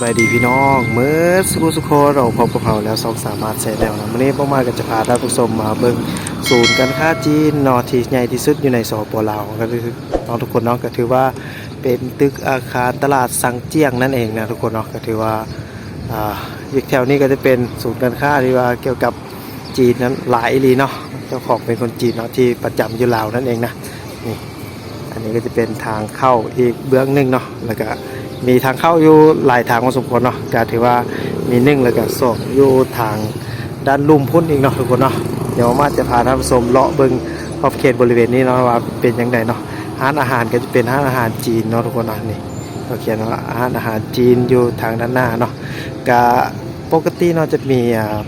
สบายดีพี่น้องเมื่อสุขสุขเราพบกับเราแล้วสองสามารถใช้แล้วนะวันนี้พ่อมาก็จะพาท่านผู้ชมมาเบิ่งศูนย์การค้าจีนนอที่ใหญ่ที่สุดอยู่ในสปลาวก็คือน้องทุกคนเนาะก็ถือว่าเป็นตึกอาคารตลาดสังเจียงนั่นเองนะทุกคนเนาะก็ถือว่าอ่าอีกแถวนี้ก็จะเป็นศูนย์การค้าที่ว่าเกี่ยวกับจีนนั้นหลายลีเนาะเจ้าของเป็นคนจีนเนาะที่ประจำอยู่ลาวนั่นเองนะนี่อันนี้ก็จะเป็นทางเข้าอีกเบื้องหนึ่งเนาะแล้วก็ มีทางเข้าอยู่หลายทางพอสมควรเนาะก็ถือว่ามีหนึ่งแล้วก็สองอยู่ทางด้านลุ่มพุ่นอีกเนาะทุกคนเนาะเดี๋ยวมาจะพาท่านผู้ชมเลาะเบิ้งขอบเขตบริเวณนี้เนาะว่าเป็นยังไงเนาะร้านอาหารก็จะเป็นร้านอาหารจีนเนาะทุกคนเนาะนี่เขาเขียนว่าร้านอาหารจีนอยู่ทางด้านหน้าเนาะก็ปกติเนาะจะมีอ่า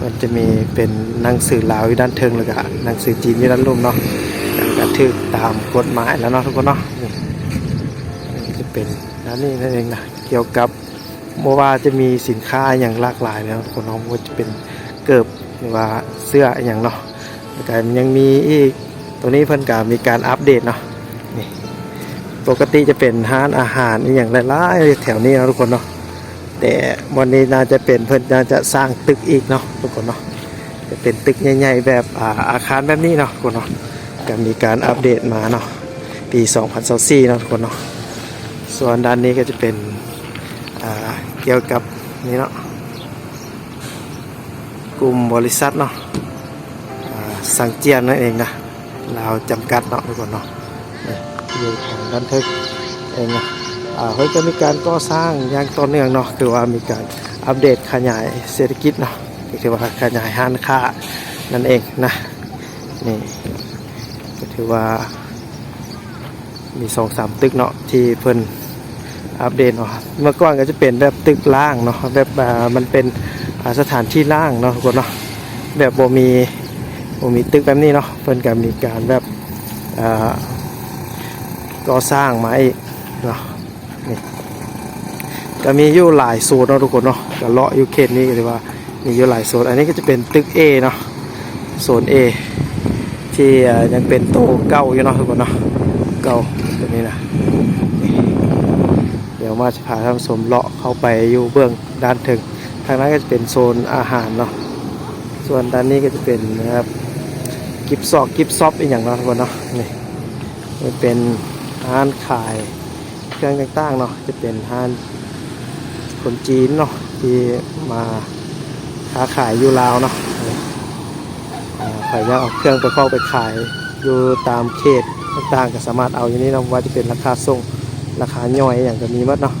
มันจะมีเป็นหนังสือลาวอยู่ด้านเทิงแล้วก็หนังสือจีนอยู่ด้านลุ่มเนาะก็ถือตามกฎหมายแล้วเนาะทุกคนเนาะ เป็นนั่นนี่นั่นเองนะเกี่ยวกับโมว่าจะมีสินค้าอย่างหลากหลายแล้วทุกคนนาะว่าจะเป็นเกิบหรือว่าเสื้ออย่างเนาะแล้วก็ยังมีอีกตัวนี้เพิ่นก็มีการอัปเดตเนาะนี่ปกติจะเป็นร้านอาหารอย่างหลายๆแถวนี้นะทุกคนเนาะแต่วันนี้น่าจะเป็นเพิ่นน่าจะสร้างตึกอีกเนาะทุกคนเนาะจะเป็นตึกใหญ่ๆแบบอาอาคารแบบนี้เนาะทุกคนเนาะก็มีการอัปเดตมาเนาะปี 2024เนาะทุกคนเนาะ ส่วนด้านนี้ก็จะเป็นเกี่ยวกับนี่เนาะกลุ่มบริษัทเนาะสังเจียนนั่นเองนะเราจำกัดเนาะทุกคนเนาะนี่อยู่ทางด้านทึกเองนะเฮ้ยก็มีการก่อสร้างอย่างต่อเนื่องเนาะถือว่ามีการอัปเดตขยายเศรษฐกิจเนาะถือว่าขยายห้านค้านั่นเองนะนี่ก็ถือว่ามีสองสามตึกเนาะที่เพิ่น อัปเดตเนาะเมื่อก่อนก็จะเป็นแบบตึกล่างเนาะแบบมันเป็นสถานที่ล่างเนาะทุกคนเนาะแบบบ่มีบ่มีตึกแบบนี้เนาะเพิ่นก็มีการแบบก่อสร้างมาอีกเนาะก็มีอยู่หลายโซนเนาะทุกคนเนาะก็เลาะอยู่เขตนี้ก็ถือว่ามีอยู่หลายโซนอันนี้ก็จะเป็นตึก A เนาะโซน A ที่ยังเป็นโตเก่าอยู่เนาะทุกคนเนาะเก่าตัวนี้นะ นี่เดี๋ยวมาจะพาท่านชมเลาะเข้าไปอยู่เบื้องด้านถึง ทางนั้นก็จะเป็นโซนอาหารเนาะส่วนด้านนี้ก็จะเป็นนะครับกิฟซอกกิฟซอปอีกอย่างเนาะทุกคนเนาะนี่มันเป็นร้านขายเครื่องต่างๆเนาะจะเป็นห้านคนจีนเนาะที่มาค้าขายอยู่ลาวเนาะอ่าใครอยาเอาเครื่องไปเข้าไปขายอยู่ตามเขตต่างๆก็สามารถเอาอย่างนี้เนาะว่าจะเป็นราคาส่ง ราคาย่อยอย่างก็มีมัดเนาะ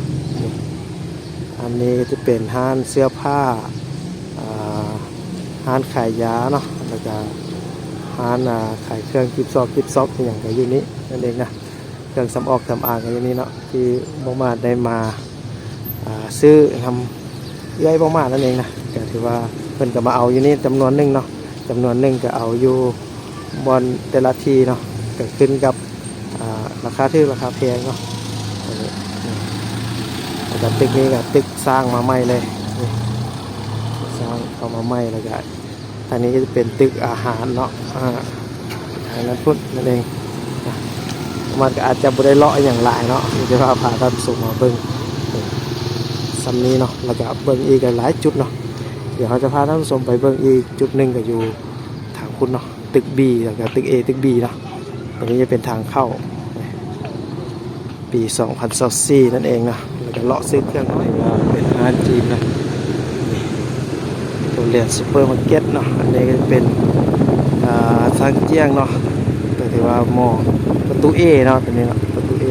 อันนี้ก็จะเป็นห้านเสื้อผ้าห้านขายยาเนาะแล้วก็ห้านขายเครื่องกิฟซอกกิฟซอกอย่างก็อยู่นี้นั่นเองนะเครื่องสำออกสำอางอย่างนี้เนาะที่บมาได้มาซื้อทำเอื้อยบมานั่นเองนะก็ถือว่าเพิ่นก็มาเอาอยู่นี่จำนวนหนึ่งเนาะจำนวนหนึ่งก็เอาอยู่บอนแต่ละทีเนาะก็ขึ้นกับราคาที่ราคาแพงเนาะ แล้วก็ตึกนี้ก็ตึกสร้างมาใหม่เลยสร้างเข้ามาใหม่แล้วก็ทางนี้ก็จะเป็นตึกอาหารเนาะอ่าทางนั้นพุ่นนั่นเองมันก็อาจจะบริเลาะอย่างหลายเนาะเดี๋ยวพาพาท่านผู้ชมาเบิ้งซัมนี้เนาะแล้วก็เบิ้งอีกหลายจุดเนาะเดี๋ยวเขาจะพาท่านผู้ชมไปเบิ้งอีกจุดหนึ่งก็อยู่ทางคุณเนาะตึก B แล้วก็ตึก A ตึก B เนาะตรงนี้จะเป็นทางเข้าปี 2024นั่นเองนะ แล้วเลาะซื้อเครื่องน้อยก็เป็นอาหารจีนนะโรงเรียนซูเปอร์มาร์เก็ตเนาะอันนี้ก็เป็นอ่าทางเจียงเนาะก็ถือว่ามองประตูเอเนาะตัวนี้เนาะประตูเอ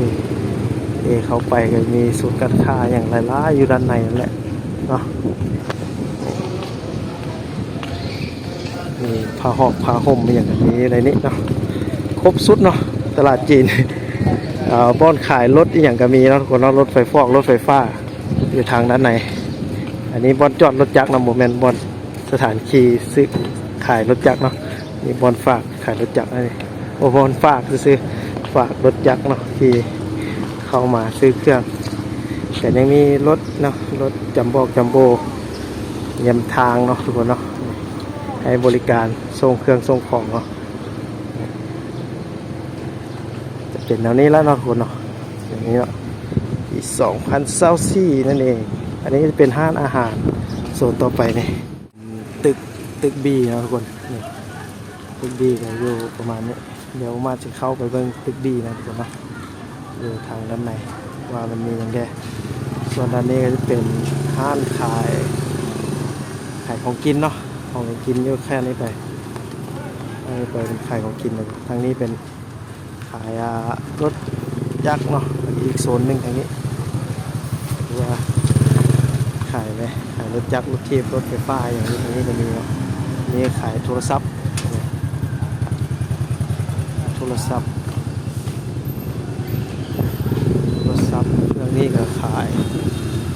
เอเข้าไปก็มีศูนย์การค้าอย่างไรล่าอยู่ด้านในนั่นแหละเนาะมีผ้าหอกผ้าห่มอย่างนี้อะไรนี่เนาะครบสุดเนาะตลาดจีน บ้อนขายรถอย่างก็มีเนาะทุกคนนาะรถไฟฟอกรถไฟฟ้า อยู่ทางด้านใน อันนี้บอนจอดรถจักรนะโมเมนต์บอนสถานขี่ซื้อขายรถจักรเนาะมีบอนฝากขายรถจักรอะไรโอ้โหฝากซื้อฝากรถจักรเนาะที่เข้ามาซื้อเครื่องแต่ยังมีรถเนาะรถจัมโบจัมโบยำทางเนาะทุกคนเนาะให้บริการส่งเครื่องส่งของเนาะจะ เป็นแนวนี้แล้วเนาะทุกคนเนาะอย่างนี้เนาะ2024นั่นเอง อันนี้จะเป็นห้านอาหารโซนต่อไปนี่ตึกตึกบีนะทุกคนนี่ตึกบีก็อยู่ประมาณนี้เดี๋ยวมาจะเข้าไปเบิ่งตึกบีนะทุกคนเนาะอยู่ทางด้านในว่ามันมีอย่างแดส่วนด้านนี้ก็จะเป็นห้านขายขายของกินเนาะของกินเยอะแค่นี้ไปอันนี้ไปเป็นขายของกินเลยทางนี้เป็นายรถยักษ์เนาะอีกโซนหนึ่งทางนี้ว่าขายไหมขายรถยักษ์รถเทียบรถไฟฟ้าอย่างนี้ทางนี้ก็มีเนาะนี่ขายโทรศัพท์โทรศัพท์โทรศัพท์เครื่องนี้ก็ขาย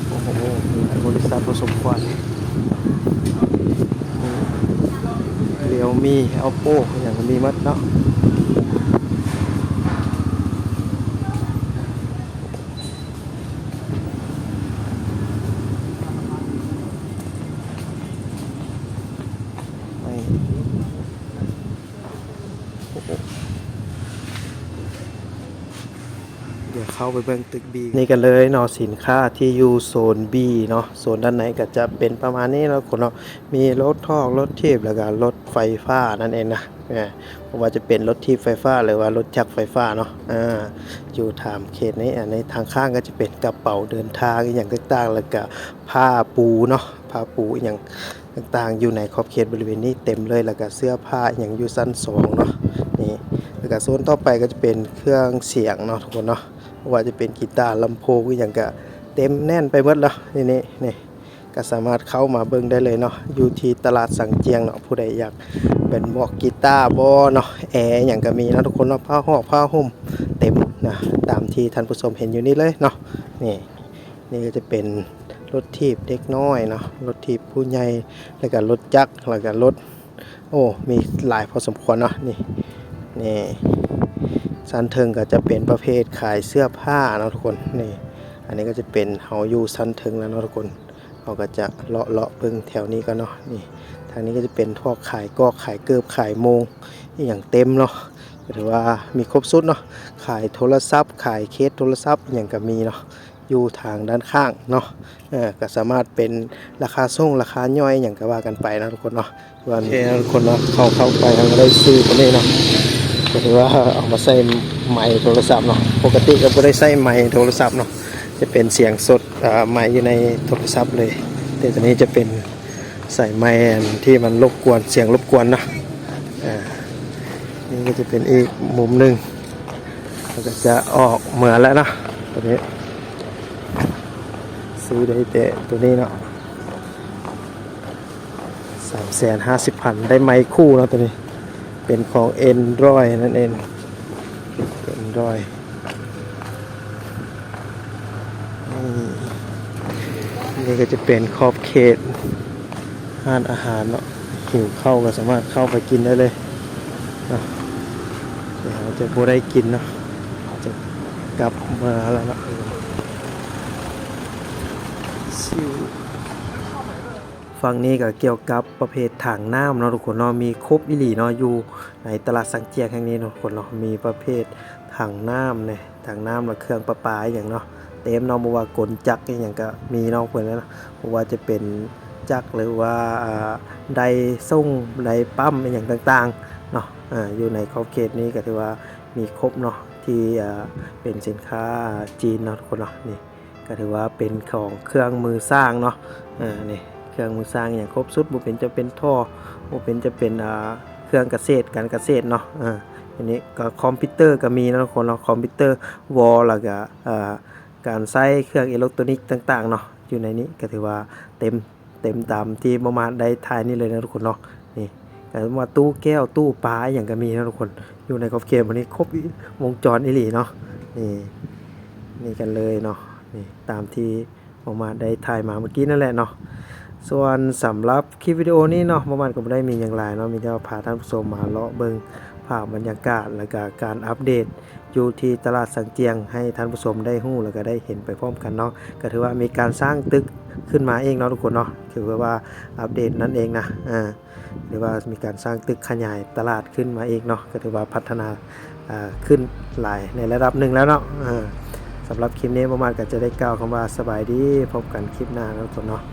โอ้โหมีหลายบริษัทผสมควรเรียวมีเอาโป้อย่างมีมัดเนาะไม่โอ้โห เข้าไปเบิ่งตึก B นี่กันเลยเนาะสินค้าที่อยู่โซน B เนาะโซนด้านไหนก็จะเป็นประมาณนี้แล้วคนเนาะมีรถทอกรถทีบแล้วก็รถไฟฟ้านั่นเองนะเออเพราะว่าจะเป็นรถทีบไฟฟ้าหรือว่ารถจักรไฟฟ้าเนาะอ่าอยู่ถามเขตนี้อะในทางข้างก็จะเป็นกระเป๋าเดินทางอย่างต่างๆ แล้วก็ผ้าปูเนาะผ้าปูอย่างต่างๆ อยู่ในขอบเขตบริเวณนี้เต็มเลยแล้วก็เสื้อผ้าอย่างอยู่สั้นสองเนาะนี่แล้วก็โซนต่อไปก็จะเป็นเครื่องเสียงเนาะทุกคนเนาะ ว่าจะเป็นกีตาร์ลำโพงอย่างก็เต็มแน่นไปหมดแล้วนี่นี่นี่ก็สามารถเข้ามาเบิ่งได้เลยเนาะอยู่ที่ตลาดสังเจียงเนาะผู้ใดอยากเป็นหมวกกีตาร์บอเนาะแอร์อย่างก็มีนะทุกคนเนาะผ้าห่อผ้าห่มเต็มนะตามที่ท่านผู้ชมเห็นอยู่นี่เลยเนาะนี่นี่ก็จะเป็นรถทีบเด็กน้อยเนาะรถทีบผู้ใหญ่แล้วก็รถจักรแล้วก็รถโอ้มีหลายพอสมควรเนาะนี่นี่ ซันเทิงก็จะเป็นประเภทขายเสื้อผ้านะทุกคนนี่อันนี้ก็จะเป็นเฮาอยู่ซันเทิงแล้วนะทุกคนเราก็จะเลาะเลาะเบิ่งแถวนี้กันเนาะนี่ทางนี้ก็จะเป็นพวกขายกอกขายเกิบขายโมงอย่างเต็มเนาะถือว่ามีครบสุดเนาะขายโทรศัพท์ ขายเคสโทรศัพท์อย่างก็มีเนาะอยู่ทางด้านข้างเนาะเออก็สามารถเป็นราคาส่งราคาย่อยอย่างก็ว่ากันไปนะทุกคนเนาะว่าโอนทุกคนเนาะเข้าเข้าไปทางก็ได้ซื้อตัวนี้เนาะ ก็ถือว่าเอามาใส่ไมค์โทรศัพท์เนาะปกติก็ไม่ได้ใส่ไมค์โทรศัพท์เนาะจะเป็นเสียงสดไมค์อยู่ในโทรศัพท์เลย แต่ตัวนี้จะเป็นใส่ไมค์อันที่มันรบกวนเสียงรบกวนเนาะอ่านี่ก็จะเป็นอีกมุมหนึ่งแล้วก็จะออกเหมือนแล้วเนาะตัวนี้ซื้อได้แต่ตัวนี้เนาะสามแสนห้าสิบพันได้ไมค์คู่นะตัวนี้ เป็นของ Android นั่นเอง Android นี่นี่ก็จะเป็นขอบเขตห้านอาหารเนาะหิวเข้าก็สามารถเข้าไปกินได้เลยเนาะเดี๋ยวจะโบได้กินเนาะจะกลับมาแล้วเนาะซิว ฝั่งนี้ก็เกี่ยวกับประเภทถังน้ำเนาะทุกคนเนาะมีครบอิหลีเนาะอยู่ในตลาดสังเจียงแห่งนี้เนาะทุกคนเนาะมีประเภทถังน้ำเนี่ยถังน้ำและเครื่องประปาอย่างเนาะเต็มเนาะบ่ว่ากลจักรอย่างก็มีเนาะเพิ่นเนาะบ่ว่าจะเป็นจักรหรือว่าไดส่งไดปั๊มอย่างต่างๆเนาะอยู่ในขอบเขตนี้ก็ถือว่ามีครบเนาะที่เป็นสินค้าจีนเนาะทุกคนเนาะนี่ก็ถือว่าเป็นของเครื่องมือสร้างเนาะอ่านี่ รื่องมือสร้างอย่างครบสุดบ่เป็นจะเป็นท่อบ่เป็นจะเป็นอ่าเครื่องเกษตรการเกษตรเนาะอ่าอันนี้ก็คอมพิวเตอร์ก็มีนะทุกคนเนาะคอมพิวเตอร์วอลแล้วก็อ่าการใช้เครื่องอิเล็กทรอนิกส์ต่างๆเนาะอยู่ในนี้ก็ถือว่าเต็มเต็มตามที่ประมาณได้ทายนี่เลยนะทุกคนเนาะนี่แต่ว่าตู้แก้วตู้ปลาอย่างก็มีนะทุกคนอยู่ในครอบเขตวันนี้ครบวงจรอีหลีเนาะนี่นี่กันเลยเนาะนี่ตามที่ประมาณได้ถ่ายมาเมื่อกี้นั่นแหละเนาะ ส่วนสำหรับคลิปวิดีโอนี้เนาะประมาณก็ไม่ได้มีอย่างไรเนาะมีแต่ว่าพาท่านผู้ชมมาเลาะเบิงภาพบรรยากาศและก็การอัปเดต อยู่ที่ตลาดสังเจียง ให้ท่านผู้ชมได้หู้แล้วก็ได้เห็นไปพร้อมกันเนาะก็ถือว่ามีการสร้างตึกขึ้นมาเองเนาะทุกคนเนาะถือว่าอัปเดตนั่นเองนะอ่าหรือว่ามีการสร้างตึกขยายตลาดขึ้นมาเองเนาะก็ถือว่าพัฒนาอ่าขึ้นหลายในระดับหนึ่งแล้วเนาะอ่าสำหรับคลิปนี้ประมาณก็จะได้กล่าวคำว่าสบายดีพบกันคลิปหน้าแล้วทุกคนเนาะ